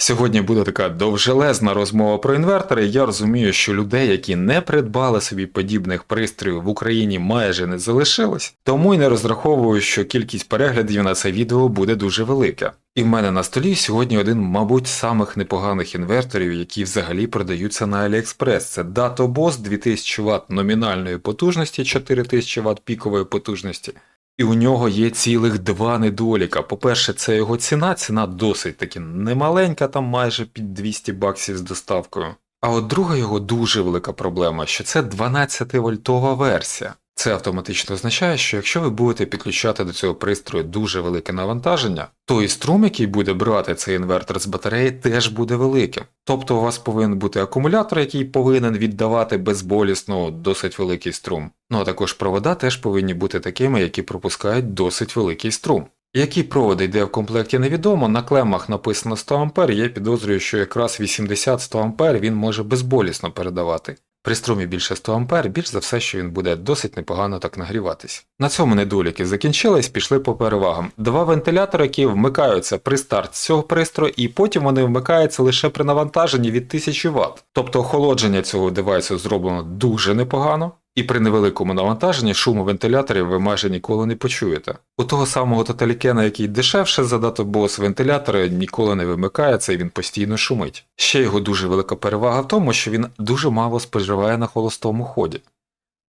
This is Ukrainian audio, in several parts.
Сьогодні буде така довжелезна розмова про інвертори. Я розумію, що людей, які не придбали собі подібних пристроїв в Україні, майже не залишилось, тому й не розраховую, що кількість переглядів на це відео буде дуже велика. І в мене на столі сьогодні один, мабуть, самих непоганих інверторів, які взагалі продаються на AliExpress. Це DatoBoss 2000 Вт номінальної потужності, 4000 Вт пікової потужності. І у нього є цілих два недоліка. По-перше, це його ціна, ціна досить таки немаленька, там майже під 200 баксів з доставкою. А от друга його дуже велика проблема, що це 12 вольтова версія. Це автоматично означає, що якщо ви будете підключати до цього пристрою дуже велике навантаження, то і струм, який буде брати цей інвертор з батареї, теж буде великим. Тобто у вас повинен бути акумулятор, який повинен віддавати безболісно досить великий струм. Ну а також провода теж повинні бути такими, які пропускають досить великий струм. Які проводи йде в комплекті невідомо, на клемах написано 100 А, я підозрюю, що якраз 80-100 А він може безболісно передавати. При струмі більше 100 А, більш за все, що він буде досить непогано так нагріватись. На цьому недоліки закінчились, пішли по перевагам. Два вентилятори, які вмикаються при старт цього пристрою, і потім вони вмикаються лише при навантаженні від 1000 Вт. Тобто охолодження цього девайсу зроблено дуже непогано. І при невеликому навантаженні шуму вентиляторів ви майже ніколи не почуєте. У того самого Тоталікена, який дешевше за DataBoss, вентилятори ніколи не вимикається і він постійно шумить. Ще його дуже велика перевага в тому, що він дуже мало споживає на холостому ході.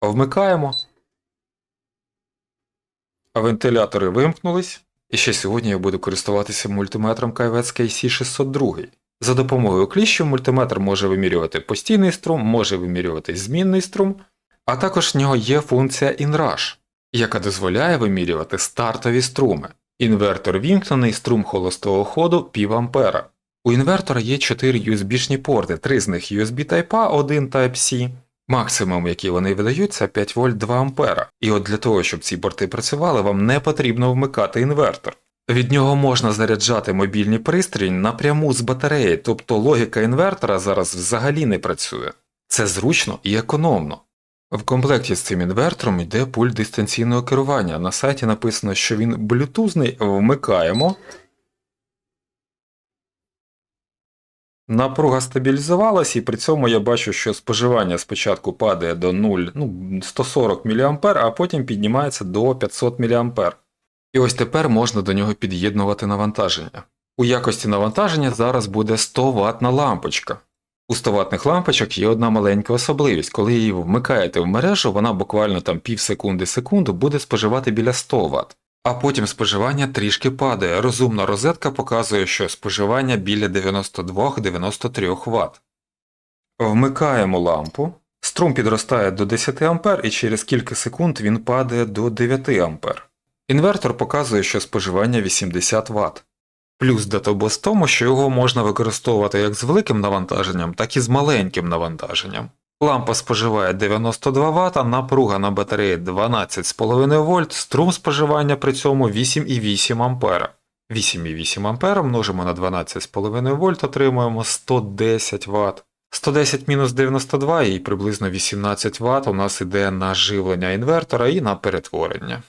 Вмикаємо. А вентилятори вимкнулись. І ще сьогодні я буду користуватися мультиметром KVS KC602. За допомогою кліщів мультиметр може вимірювати постійний струм, може вимірювати змінний струм. А також в нього є функція InRush, яка дозволяє вимірювати стартові струми. Інвертор вімкнений струм холостого ходу пів ампера. У інвертора є 4 USB-шні порти, 3 з них USB Type-A, 1 Type-C. Максимум, який вони видають, це 5 вольт 2 ампера. І от для того, щоб ці порти працювали, вам не потрібно вмикати інвертор. Від нього можна заряджати мобільні пристрій напряму з батареї, тобто логіка інвертора зараз взагалі не працює. Це зручно і економно. В комплекті з цим інвертором йде пульт дистанційного керування. На сайті написано, що він блютузний, вмикаємо. Напруга стабілізувалась, і при цьому я бачу, що споживання спочатку падає до 0, ну, 140 мА, а потім піднімається до 500 мА. І ось тепер можна до нього під'єднувати навантаження. У якості навантаження зараз буде 100 ватна лампочка. У 100 ватних лампочок є одна маленька особливість. Коли її вмикаєте в мережу, вона буквально там пів секунди секунду буде споживати біля 100 Вт. А потім споживання трішки падає. Розумна розетка показує, що споживання біля 92-93 Вт. Вмикаємо лампу. Струм підростає до 10 А і через кілька секунд він падає до 9 А. Інвертор показує, що споживання 80 Вт. Плюс Databus в тому, що його можна використовувати як з великим навантаженням, так і з маленьким навантаженням. Лампа споживає 92 Вт, напруга на батареї 12,5 вольт, струм споживання при цьому 8,8 А. 8,8 А множимо на 12,5 вольт, отримуємо 110 Вт. 110 мінус 92 і приблизно 18 Вт у нас іде на живлення інвертора і на перетворення.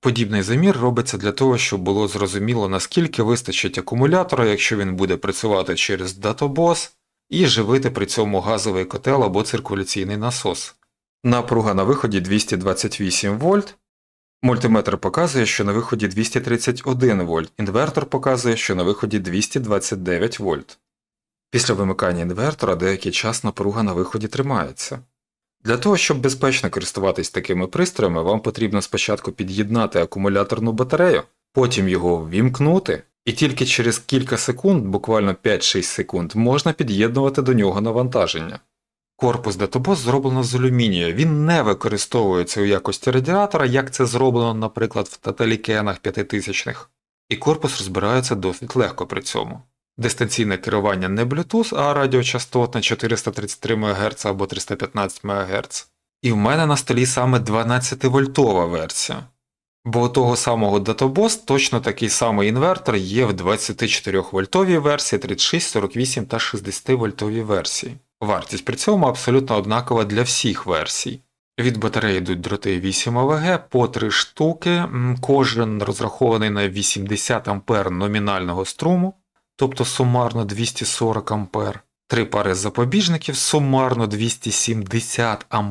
Подібний замір робиться для того, щоб було зрозуміло, наскільки вистачить акумулятора, якщо він буде працювати через DataBoss, і живити при цьому газовий котел або циркуляційний насос. Напруга на виході 228 вольт. Мультиметр показує, що на виході 231 вольт, інвертор показує, що на виході 229 вольт. Після вимикання інвертора деякий час напруга на виході тримається. Для того, щоб безпечно користуватись такими пристроями, вам потрібно спочатку під'єднати акумуляторну батарею, потім його ввімкнути, і тільки через кілька секунд, буквально 5-6 секунд, можна під'єднувати до нього навантаження. Корпус Databos зроблено з алюмінію, він не використовується у якості радіатора, як це зроблено, наприклад, в таталікенах 5000 х і корпус розбирається досить легко при цьому. Дистанційне керування не Bluetooth, а радіочастотне 433 МГц або 315 МГц. І в мене на столі саме 12-вольтова версія. Бо у того самого DataBoss точно такий самий інвертор є в 24 вольтовій версії, 36, 48 та 60 вольтовій версії. Вартість при цьому абсолютно однакова для всіх версій. Від батареї йдуть дроти 8 АВГ по 3 штуки, кожен розрахований на 80 А номінального струму. Тобто сумарно 240 А, три пари запобіжників сумарно 270 А.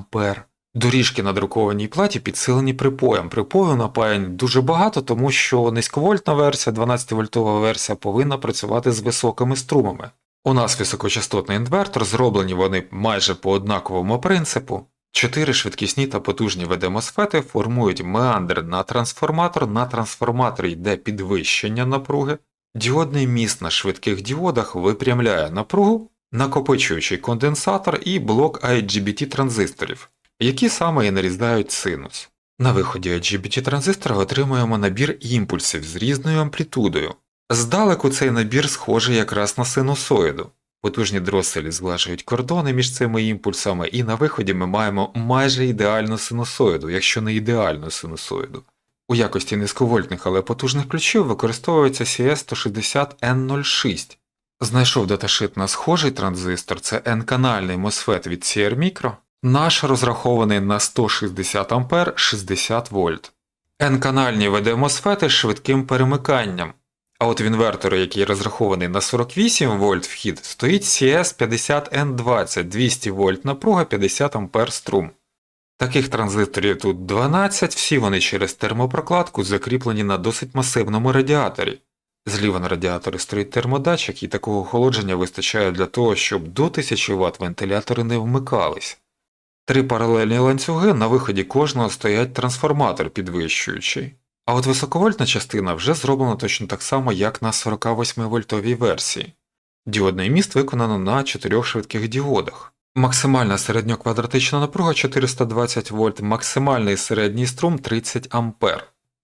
Доріжки на друкованій платі підсилені припоєм. Припою напаянь дуже багато, тому що низьковольтна версія, 12-вольтова версія повинна працювати з високими струмами. У нас високочастотний інвертор, зроблені вони майже по однаковому принципу. Чотири швидкісні та потужні ВД-мосфети формують меандр на трансформатор, на трансформаторі йде підвищення напруги, діодний міст на швидких діодах випрямляє напругу, накопичуючий конденсатор і блок IGBT транзисторів, які саме і нарізають синус. На виході IGBT транзистора отримуємо набір імпульсів з різною амплітудою. Здалеку цей набір схожий якраз на синусоїду. Потужні дроселі зглажують кордони між цими імпульсами, і на виході ми маємо майже ідеальну синусоїду, якщо не ідеальну синусоїду. У якості низьковольтних, але потужних ключів використовується CS160N06. Знайшов даташит на схожий транзистор, це N-канальний MOSFET від CR Micro. Наш розрахований на 160 А 60 вольт. N-канальні VD MOSFET з швидким перемиканням. А от в інвертори, який розрахований на 48 вольт вхід, стоїть CS50N20 200 вольт напруга 50 А струм. Таких транзисторів тут 12, всі вони через термопрокладку закріплені на досить масивному радіаторі. Зліва на радіаторі стоїть термодатчик і такого охолодження вистачає для того, щоб до 1000 Вт вентилятори не вмикались. Три паралельні ланцюги на виході кожного стоять трансформатор підвищуючий. А от високовольтна частина вже зроблена точно так само, як на 48 вольтовій версії. Діодний міст виконано на 4 швидких діодах. Максимальна середньоквадратична напруга 420 вольт, максимальний середній струм 30 А.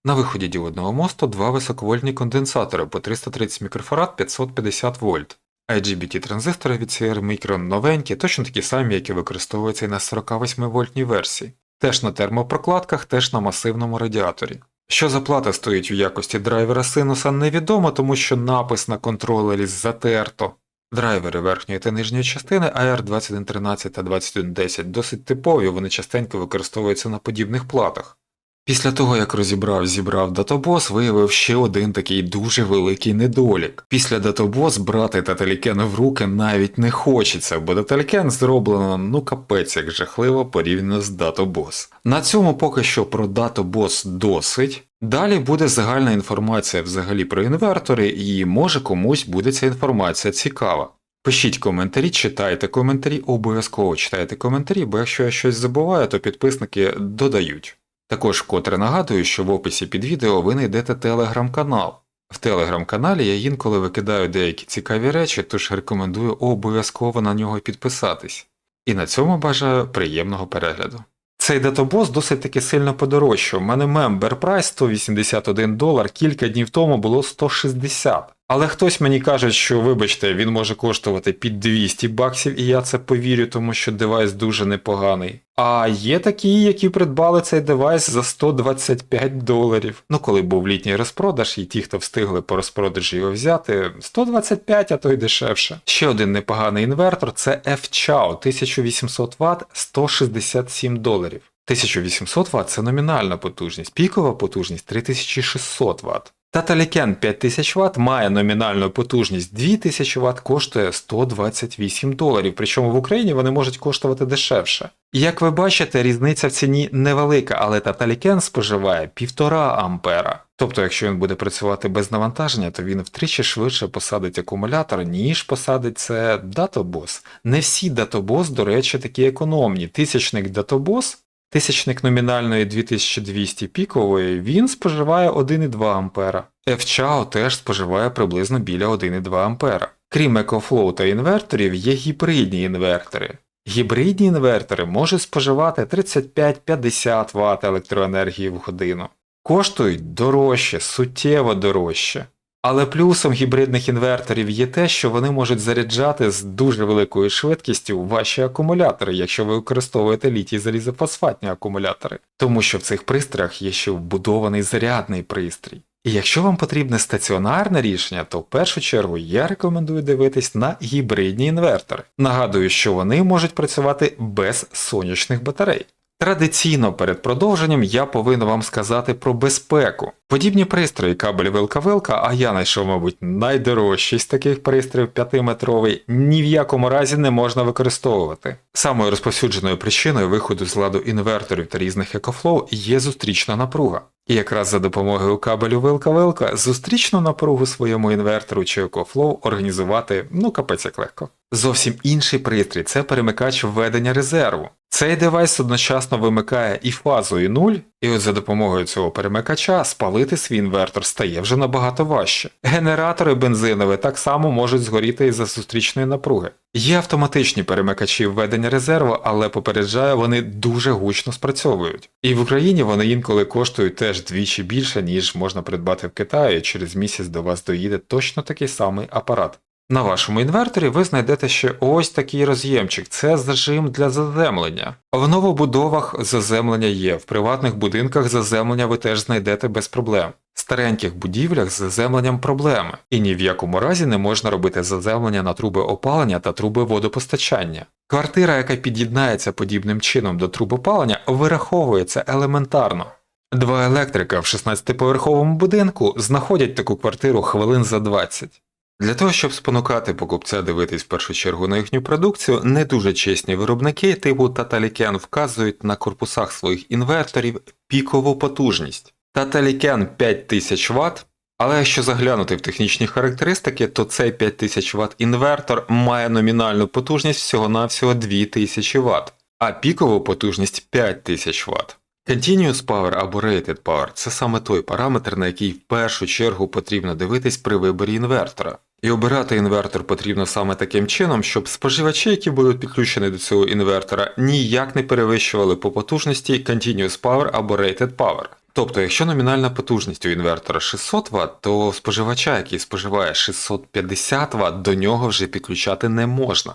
На виході діодного мосту два високовольтні конденсатори по 330 мікрофарад 550 вольт. IGBT транзистори від CR Micro новенькі, точно такі самі, які використовуються і на 48 вольтній версії. Теж на термопрокладках, теж на масивному радіаторі. Що за плата стоїть у якості драйвера синуса, невідомо, тому що напис на контролері затерто. Драйвери верхньої та нижньої частини AR2113 та 2110 досить типові, вони частенько використовуються на подібних платах. Після того, як розібрав, зібрав Databos, виявив ще один такий дуже великий недолік. Після Databos брати Таталікен в руки навіть не хочеться, бо Таталікен зроблено ну капець як жахливо порівняно з Databos. На цьому поки що про Databos досить. Далі буде загальна інформація взагалі про інвертори, і може комусь буде ця інформація цікава. Пишіть коментарі, читайте коментарі, обов'язково читайте коментарі, бо якщо я щось забуваю, то підписники додають. Також вкотре нагадую, що в описі під відео ви знайдете телеграм-канал. В телеграм-каналі я інколи викидаю деякі цікаві речі, тож рекомендую обов'язково на нього підписатись. І на цьому бажаю приємного перегляду. Цей датабос досить таки сильно подорожчав. У мене мембер прайс 181 долар, кілька днів тому було 160. Але хтось мені каже, що, вибачте, він може коштувати під 200 баксів, і я це повірю, тому що девайс дуже непоганий. А є такі, які придбали цей девайс за 125 доларів. Ну, коли був літній розпродаж, і ті, хто встигли по розпродажі його взяти, 125, а то й дешевше. Ще один непоганий інвертор це F-Chow 1800 Вт 167 доларів. 1800 Вт це номінальна потужність, пікова потужність 3600 Вт. Таталікен 5000 Вт має номінальну потужність 2000 Вт, коштує 128 доларів, причому в Україні вони можуть коштувати дешевше. Як ви бачите, різниця в ціні невелика, але Таталікен споживає 1,5 ампера. Тобто, якщо він буде працювати без навантаження, то він втричі швидше посадить акумулятор, ніж посадить це Databos. Не всі Databos, до речі, такі економні. Тисячник Databos Тисячник номінальної 2200 пікової він споживає 1,2 А. FCHAO теж споживає приблизно біля 1,2 А. Крім EcoFlow та інверторів, є гібридні інвертори. Гібридні інвертори можуть споживати 35-50 Вт електроенергії в годину. Коштують дорожче, суттєво дорожче. Але плюсом гібридних інверторів є те, що вони можуть заряджати з дуже великою швидкістю ваші акумулятори, якщо ви використовуєте літій залізофосфатні акумулятори, тому що в цих пристроях є ще вбудований зарядний пристрій. І якщо вам потрібне стаціонарне рішення, то в першу чергу я рекомендую дивитись на гібридні інвертори. Нагадую, що вони можуть працювати без сонячних батарей. Традиційно перед продовженням я повинен вам сказати про безпеку. Подібні пристрої кабель вилка-вилка, а я знайшов, мабуть, найдорожчий з таких пристроїв 5-метровий, ні в якому разі не можна використовувати. Самою розповсюдженою причиною виходу з ладу інверторів та різних екофлоу є зустрічна напруга. І якраз за допомогою кабелю вилка-вилка зустрічну напругу своєму інвертору чи екофлоу організувати ну капець як легко. Зовсім інший пристрій це перемикач введення резерву. Цей девайс одночасно вимикає і фазу, і нуль, і от за допомогою цього перемикача спалити свій інвертор стає вже набагато важче. Генератори бензинові так само можуть згоріти із-за зустрічної напруги. Є автоматичні перемикачі введення резерву, але попереджаю, вони дуже гучно спрацьовують. І в Україні вони інколи коштують теж двічі більше, ніж можна придбати в Китаї. Через місяць до вас доїде точно такий самий апарат. На вашому інверторі ви знайдете ще ось такий роз'ємчик це зажим для заземлення. В новобудовах заземлення є, в приватних будинках заземлення ви теж знайдете без проблем. В стареньких будівлях з заземленням проблеми, і ні в якому разі не можна робити заземлення на труби опалення та труби водопостачання. Квартира, яка під'єднається подібним чином до труб опалення, вираховується елементарно. Два електрика в 16-поверховому будинку знаходять таку квартиру хвилин за 20. Для того, щоб спонукати покупця дивитись в першу чергу на їхню продукцію, не дуже чесні виробники типу Tataliken вказують на корпусах своїх інверторів пікову потужність. Tataliken 5000 Вт, але якщо заглянути в технічні характеристики, то цей 5000 Вт інвертор має номінальну потужність всього-навсього 2000 Вт, а пікову потужність 5000 Вт. Continuous Power або Rated Power це саме той параметр, на який в першу чергу потрібно дивитись при виборі інвертора. І обирати інвертор потрібно саме таким чином, щоб споживачі, які будуть підключені до цього інвертора, ніяк не перевищували по потужності Continuous Power або Rated Power. Тобто, якщо номінальна потужність у інвертора 600 Вт, то споживача, який споживає 650 Вт, до нього вже підключати не можна.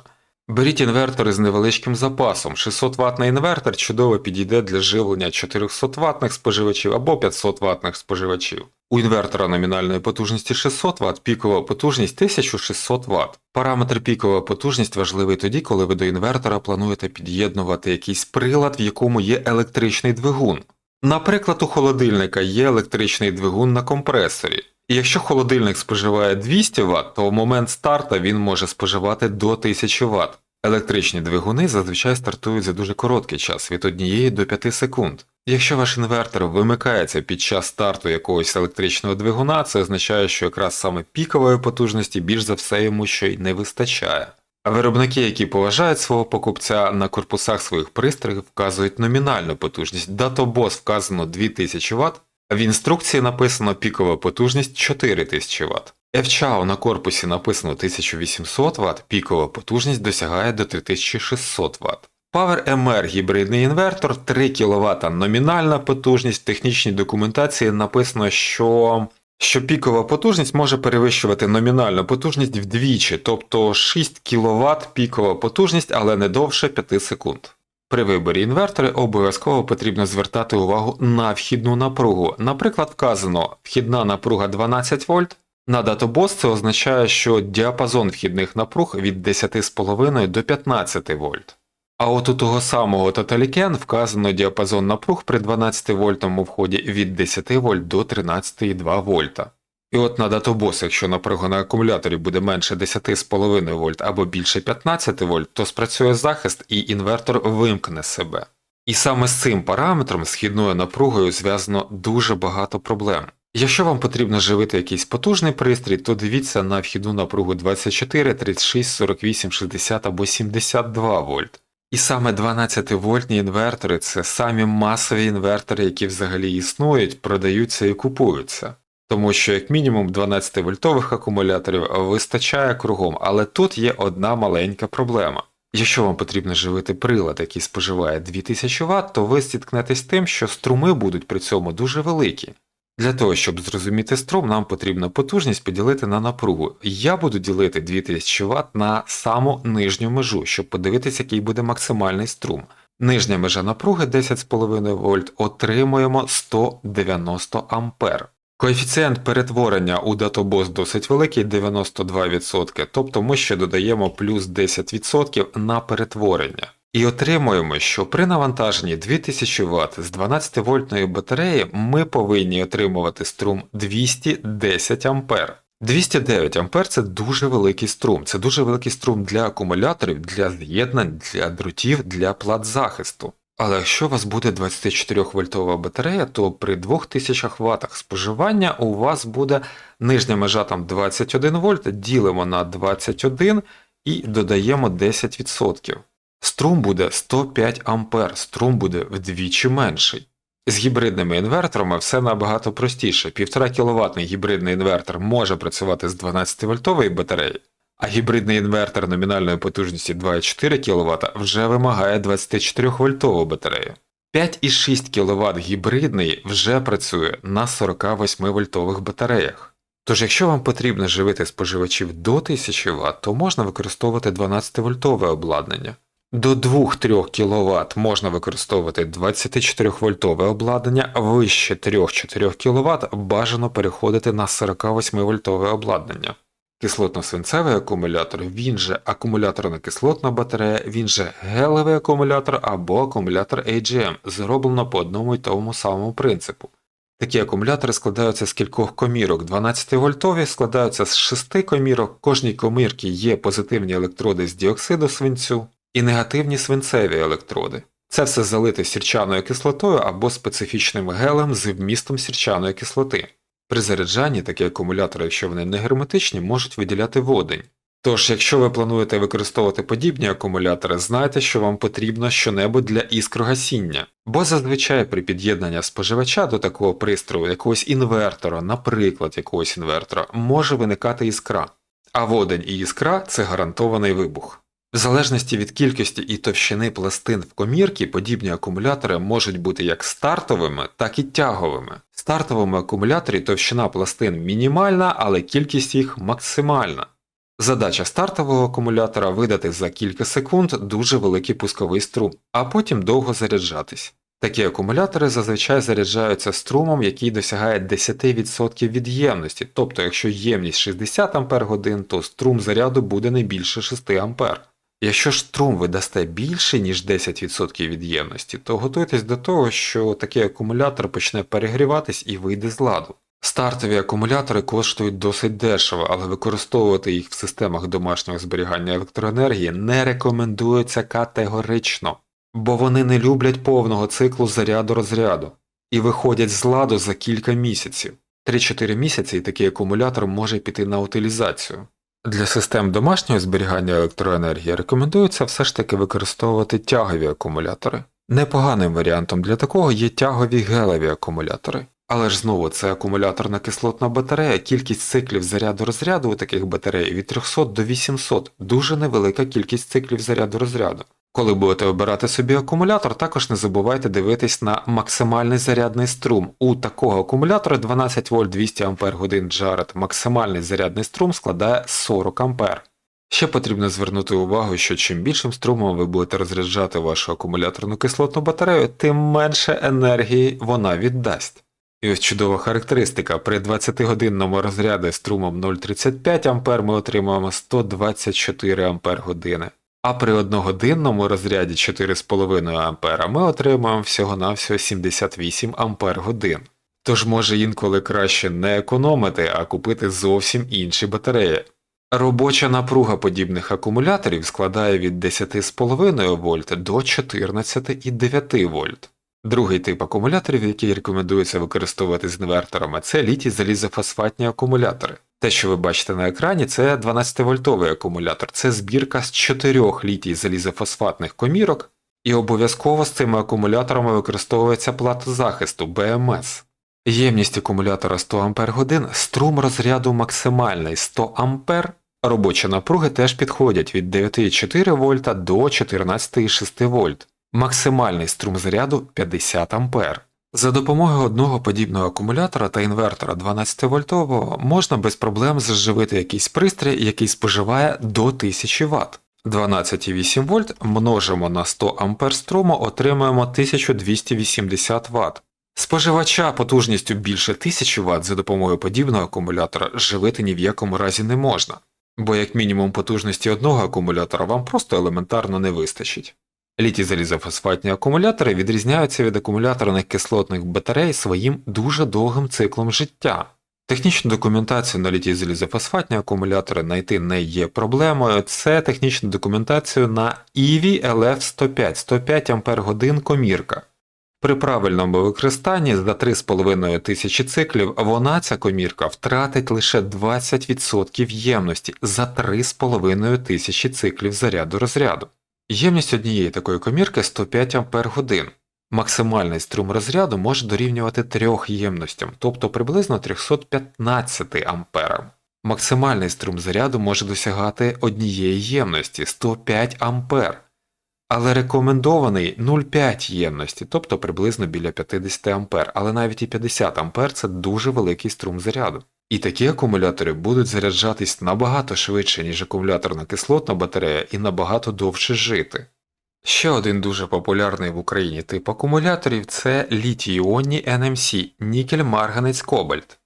Беріть інвертори з невеличким запасом. 600 ватний інвертор чудово підійде для живлення 400 ватних споживачів або 500 ватних споживачів. У інвертора номінальної потужності 600 Вт, пікова потужність 1600 Вт. Параметр пікова потужність важливий тоді, коли ви до інвертора плануєте під'єднувати якийсь прилад, в якому є електричний двигун. Наприклад, у холодильника є електричний двигун на компресорі. І якщо холодильник споживає 200 Вт, то в момент старта він може споживати до 1000 Вт. Електричні двигуни зазвичай стартують за дуже короткий час від 1 до 5 секунд. Якщо ваш інвертор вимикається під час старту якогось електричного двигуна, це означає, що якраз саме пікової потужності більш за все йому ще й не вистачає. А виробники, які поважають свого покупця на корпусах своїх пристроїв, вказують номінальну потужність. Databos вказано 2000 Вт, в інструкції написано пікова потужність 4000 Вт. FCHAO на корпусі написано 1800 Вт, пікова потужність досягає до 3600 Вт. PowerMR гібридний інвертор 3 кВт номінальна потужність. В технічній документації написано, що що пікова потужність може перевищувати номінальну потужність вдвічі, тобто 6 кВт пікова потужність, але не довше 5 секунд. При виборі інвертора обов'язково потрібно звертати увагу на вхідну напругу. Наприклад, вказано вхідна напруга 12 вольт. На Databos це означає, що діапазон вхідних напруг від 10,5 до 15 вольт. А от у того самого Totaliken вказано діапазон напруг при 12 вольтному вході від 10 вольт до 13,2 вольта. І от на Databos, якщо напруга на акумуляторі буде менше 10,5 вольт або більше 15 вольт, то спрацює захист і інвертор вимкне себе. І саме з цим параметром східною напругою зв'язано дуже багато проблем. Якщо вам потрібно живити якийсь потужний пристрій, то дивіться на вхідну напругу 24, 36, 48, 60 або 72 вольт. І саме 12-вольтні інвертори це самі масові інвертори, які взагалі існують, продаються і купуються. Тому що, як мінімум, 12-вольтових акумуляторів вистачає кругом, але тут є одна маленька проблема. Якщо вам потрібно живити прилад, який споживає 2000 Вт, то ви зіткнетесь з тим, що струми будуть при цьому дуже великі. Для того, щоб зрозуміти струм, нам потрібно потужність поділити на напругу. Я буду ділити 2000 Вт на саму нижню межу, щоб подивитися, який буде максимальний струм. Нижня межа напруги 10,5 вольт отримуємо 190 А. Коефіцієнт перетворення у Databos досить великий 92%, тобто ми ще додаємо плюс 10% на перетворення. І отримуємо, що при навантаженні 2000 Вт з 12 вольтної батареї ми повинні отримувати струм 210 А. 209 А це дуже великий струм. Це дуже великий струм для акумуляторів, для з'єднань, для дротів, для плат захисту. Але якщо у вас буде 24 вольтова батарея, то при 2000 Вт споживання у вас буде нижня межа там 21 вольт, ділимо на 21 і додаємо 10%. Струм буде 105 А, струм буде вдвічі менший. З гібридними інверторами все набагато простіше. 1,5 кВт гібридний інвертор може працювати з 12 вольтової батареї, а гібридний інвертор номінальної потужності 2,4 кВт вже вимагає 24 вольтову батарею. 5,6 кВт гібридний вже працює на 48 вольтових батареях. Тож, якщо вам потрібно живити споживачів до 1000 Вт, то можна використовувати 12 вольтове обладнання. До 2-3 кВт можна використовувати 24 вольтове обладнання, вище 3-4 кВт бажано переходити на 48 вольтове обладнання. Кислотно-свинцевий акумулятор, він же акумуляторно-кислотна батарея, він же гелевий акумулятор або акумулятор AGM, зроблено по одному й тому самому принципу. Такі акумулятори складаються з кількох комірок. 12 вольтові складаються з 6 комірок, кожній комірці є позитивні електроди з діоксиду свинцю і негативні свинцеві електроди. Це все залите сірчаною кислотою або специфічним гелем з вмістом сірчаної кислоти. При заряджанні такі акумулятори, якщо вони не герметичні, можуть виділяти водень. Тож, якщо ви плануєте використовувати подібні акумулятори, знайте, що вам потрібно щонебудь для іскрогасіння, бо зазвичай при під'єднанні споживача до такого пристрою, якогось інвертора, наприклад, якогось інвертора, може виникати іскра, а водень і іскра це гарантований вибух. В залежності від кількості і товщини пластин в комірці, подібні акумулятори можуть бути як стартовими, так і тяговими. В стартовому акумуляторі товщина пластин мінімальна, але кількість їх максимальна. Задача стартового акумулятора видати за кілька секунд дуже великий пусковий струм, а потім довго заряджатись. Такі акумулятори зазвичай заряджаються струмом, який досягає 10% від ємності, тобто якщо ємність 60 Ах, то струм заряду буде не більше 6 А. Якщо ж струм ви дасте більше, ніж 10% від ємності, то готуйтесь до того, що такий акумулятор почне перегріватись і вийде з ладу. Стартові акумулятори коштують досить дешево, але використовувати їх в системах домашнього зберігання електроенергії не рекомендується категорично, бо вони не люблять повного циклу заряду розряду і виходять з ладу за кілька місяців. 3-4 місяці і такий акумулятор може піти на утилізацію. Для систем домашнього зберігання електроенергії рекомендується все ж таки використовувати тягові акумулятори. Непоганим варіантом для такого є тягові гелеві акумулятори. Але ж знову це акумуляторна кислотна батарея, кількість циклів заряду розряду у таких батарей від 300 до 800, дуже невелика кількість циклів заряду розряду. Коли будете обирати собі акумулятор, також не забувайте дивитись на максимальний зарядний струм. У такого акумулятора 12 вольт 200 Ах Jared максимальний зарядний струм складає 40 А. Ще потрібно звернути увагу, що чим більшим струмом ви будете розряджати вашу акумуляторну кислотну батарею, тим менше енергії вона віддасть. І ось чудова характеристика. При 20-годинному розряді струмом 0,35 А ми отримуємо 124 Ах. А при одногодинному розряді 4,5 А ми отримуємо всього-навсього 78 Ампер годин. Тож може інколи краще не економити, а купити зовсім інші батареї. Робоча напруга подібних акумуляторів складає від 10,5 вольт до 14,9 вольт. Другий тип акумуляторів, який рекомендується використовувати з інверторами, це літій залізофосфатні акумулятори. Те, що ви бачите на екрані, це 12-вольтовий акумулятор, це збірка з 4 літій залізофосфатних комірок, і обов'язково з цими акумуляторами використовується плата захисту БМС. Ємність акумулятора 100 Ах, струм розряду максимальний 100 А, робочі напруги теж підходять від 9,4 вольта до 14,6 вольт. Максимальний струм заряду 50 А. За допомогою одного подібного акумулятора та інвертора 12-вольтового можна без проблем заживити якийсь пристрій, який споживає до 1000 Вт. 12,8 вольт множимо на 100 А струму, отримуємо 1280 Вт. Споживача потужністю більше 1000 Вт за допомогою подібного акумулятора живити ні в якому разі не можна, бо як мінімум потужності одного акумулятора вам просто елементарно не вистачить. Літій залізофосфатні акумулятори відрізняються від акумуляторних кислотних батарей своїм дуже довгим циклом життя. Технічну документацію на літій залізофосфатні акумулятори знайти не є проблемою. Це технічну документацію на EV LF105 105 Ампер комірка. При правильному використанні за 3,5 тисячі циклів вона ця комірка втратить лише 20% ємності за 3,5 тисячі циклів заряду розряду. Ємність однієї такої комірки 105 Ампер Максимальний струм розряду може дорівнювати трьох ємностям, тобто приблизно 315 амперам. Максимальний струм заряду може досягати однієї ємності 105 ампер, але рекомендований 0,5 ємності, тобто приблизно біля 50 ампер, але навіть і 50 ампер це дуже великий струм заряду. І такі акумулятори будуть заряджатись набагато швидше, ніж акумуляторна кислотна батарея, і набагато довше жити. Ще один дуже популярний в Україні тип акумуляторів це літій-іонні NMC нікель марганець кобальт.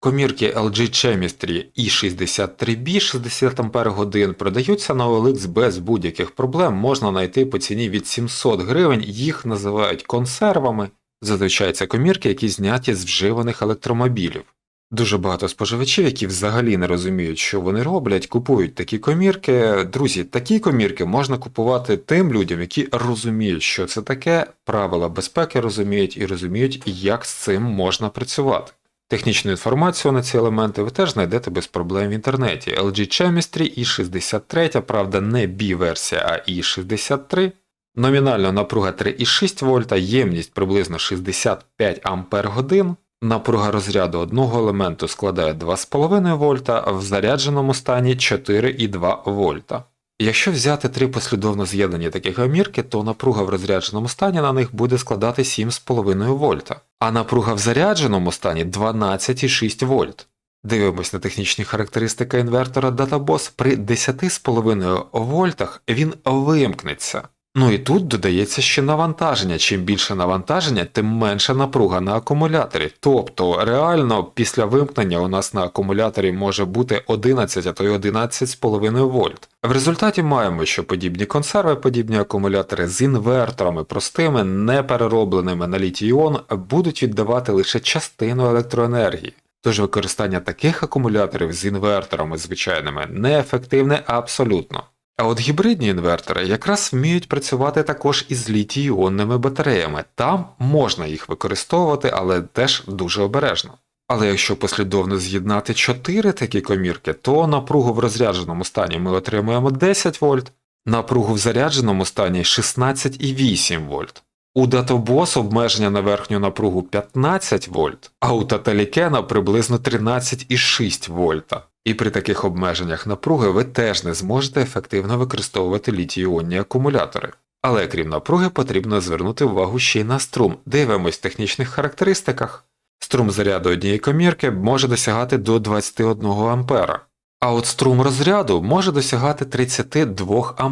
Комірки LG Chemistry i63B 60 Ах продаються на OLX без будь-яких проблем, можна знайти по ціні від 700 гривень, їх називають консервами. Зазвичай це комірки, які зняті з вживаних електромобілів. Дуже багато споживачів, які взагалі не розуміють, що вони роблять, купують такі комірки. Друзі, такі комірки можна купувати тим людям, які розуміють, що це таке, правила безпеки розуміють і розуміють, як з цим можна працювати. Технічну інформацію на ці елементи ви теж знайдете без проблем в інтернеті. LG Chemistry i63, правда, не B-версія, а i63. Номінальна напруга 3,6 вольта, ємність приблизно 65 Ампер годин. Напруга розряду одного елементу складає 2,5 вольта, а в зарядженому стані 4,2 вольта. Якщо взяти три послідовно з'єднані такі гамірки, то напруга в розрядженому стані на них буде складати 7,5 вольта, а напруга в зарядженому стані 12,6 вольт. Дивимось на технічні характеристики інвертора DataBoss, при 10,5 вольтах він вимкнеться. Ну і тут додається ще навантаження. Чим більше навантаження, тим менша напруга на акумуляторі. Тобто реально після вимкнення у нас на акумуляторі може бути 11, а то й 11,5 вольт. В результаті маємо, що подібні консерви, подібні акумулятори з інверторами простими, не переробленими на літій-іон, будуть віддавати лише частину електроенергії. Тож використання таких акумуляторів з інверторами звичайними неефективне абсолютно. А от гібридні інвертори якраз вміють працювати також із літій-іонними батареями. Там можна їх використовувати, але теж дуже обережно. Але якщо послідовно з'єднати 4 такі комірки, то напругу в розрядженому стані ми отримуємо 10 вольт, напругу в зарядженому стані 16,8 вольт. У Databos обмеження на верхню напругу 15 вольт, а у Tatalikena приблизно 13,6 вольта. І при таких обмеженнях напруги ви теж не зможете ефективно використовувати літій-іонні акумулятори. Але крім напруги, потрібно звернути увагу ще й на струм. Дивимось в технічних характеристиках. Струм заряду однієї комірки може досягати до 21 А, а от струм розряду може досягати 32 А.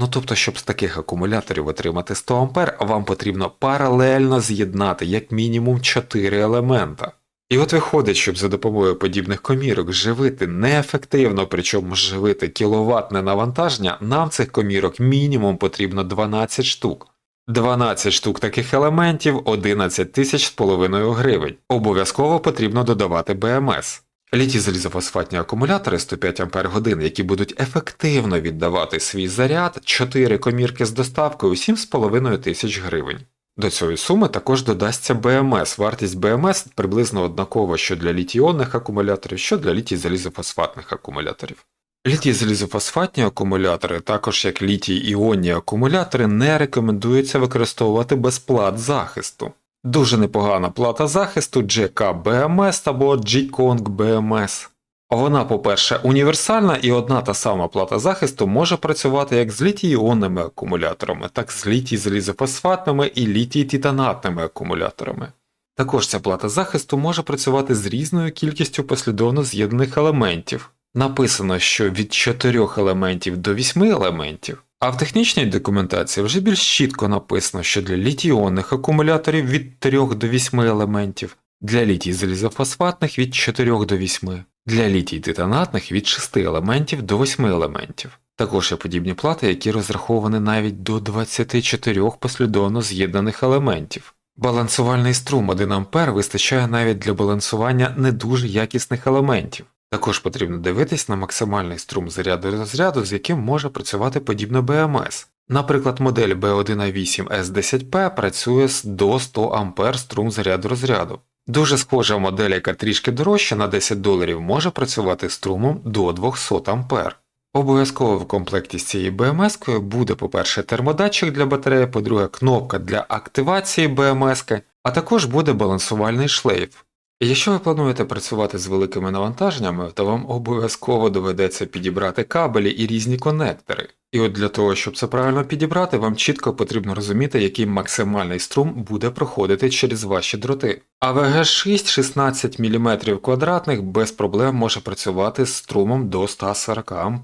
Ну тобто, щоб з таких акумуляторів отримати 100 А, вам потрібно паралельно з'єднати як мінімум 4 елемента. І от виходить, щоб за допомогою подібних комірок живити неефективно, причому живити кіловатне навантаження, нам цих комірок мінімум потрібно 12 штук. 12 штук таких елементів 11 тисяч з половиною гривень. Обов'язково потрібно додавати БМС. Літі залізофосфатні акумулятори 105 Ах, які будуть ефективно віддавати свій заряд, 4 комірки з доставкою 7,5 тисяч гривень. До цієї суми також додасться БМС. Вартість БМС приблизно однакова що для літій-іонних акумуляторів, що для літій залізофосфатних акумуляторів. Літій залізофосфатні акумулятори, також як літій іонні акумулятори, не рекомендується використовувати без плат захисту. Дуже непогана плата захисту GK BMS або G-Kong BMS. Вона, по-перше, універсальна і одна та сама плата захисту може працювати як з літій-іонними акумуляторами, так і з літій залізофосфатними і літій титанатними акумуляторами. Також ця плата захисту може працювати з різною кількістю послідовно з'єднаних елементів. Написано, що від 4 елементів до 8 елементів, а в технічній документації вже більш чітко написано, що для літій-іонних акумуляторів від 3 до 8 елементів, для літій залізофосфатних від 4 до 8, для літій титанатних від 6 елементів до 8 елементів. Також є подібні плати, які розраховані навіть до 24 послідовно з'єднаних елементів. Балансувальний струм 1 А вистачає навіть для балансування не дуже якісних елементів. Також потрібно дивитись на максимальний струм заряду розряду, з яким може працювати подібно БМС. Наприклад, модель B1A8S10P працює з до 100 А струм заряду розряду. Дуже схожа модель, яка трішки дорожча на 10 доларів, може працювати струмом до 200 А. Обов'язково в комплекті з цією BMS буде, по-перше, термодатчик для батареї, по-друге, кнопка для активації BMS, а також буде балансувальний шлейф. І Якщо ви плануєте працювати з великими навантаженнями, то вам обов'язково доведеться підібрати кабелі і різні конектори. І от для того, щоб це правильно підібрати, вам чітко потрібно розуміти, який максимальний струм буде проходити через ваші дроти. АВГ 6 16 мм квадратних без проблем може працювати з струмом до 140 А.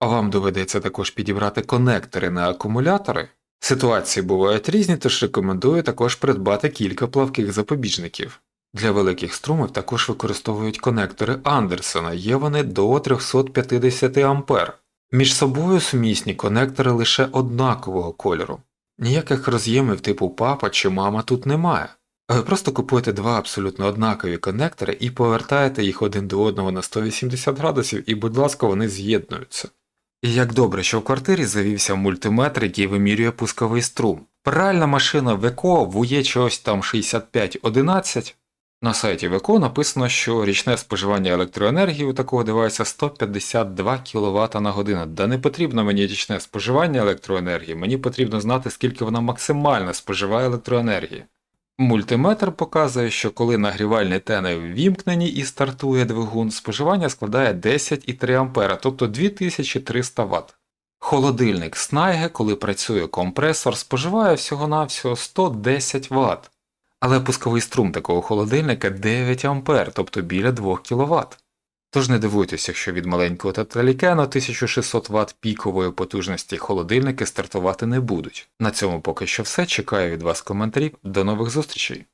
А вам доведеться також підібрати конектори на акумулятори. Ситуації бувають різні, тож рекомендую також придбати кілька плавких запобіжників. Для великих струмів також використовують конектори Андерсона, є вони до 350 А. Між собою сумісні конектори лише однакового кольору. Ніяких роз'ємів типу папа чи мама тут немає. Ви просто купуєте два абсолютно однакові конектори і повертаєте їх один до одного на 180 градусів, і, будь ласка, вони з'єднуються. І як добре, що в квартирі завівся мультиметр, який вимірює пусковий струм. Пральна машина ВЕКО вує чогось там 6511. На сайті ВЕКО написано, що річне споживання електроенергії у такого девайса 152 кВт на годину. Да не потрібно мені річне споживання електроенергії, мені потрібно знати, скільки вона максимально споживає електроенергії. Мультиметр показує, що коли нагрівальні тени ввімкнені і стартує двигун, споживання складає 10,3 А, тобто 2300 Вт. Холодильник Снайге, коли працює компресор, споживає всього-навсього 110 Вт. Але пусковий струм такого холодильника 9 А, тобто біля 2 кВт. Тож не дивуйтесь, якщо від маленького тетралікена 1600 Вт пікової потужності холодильники стартувати не будуть. На цьому поки що все. Чекаю від вас коментарів. До нових зустрічей!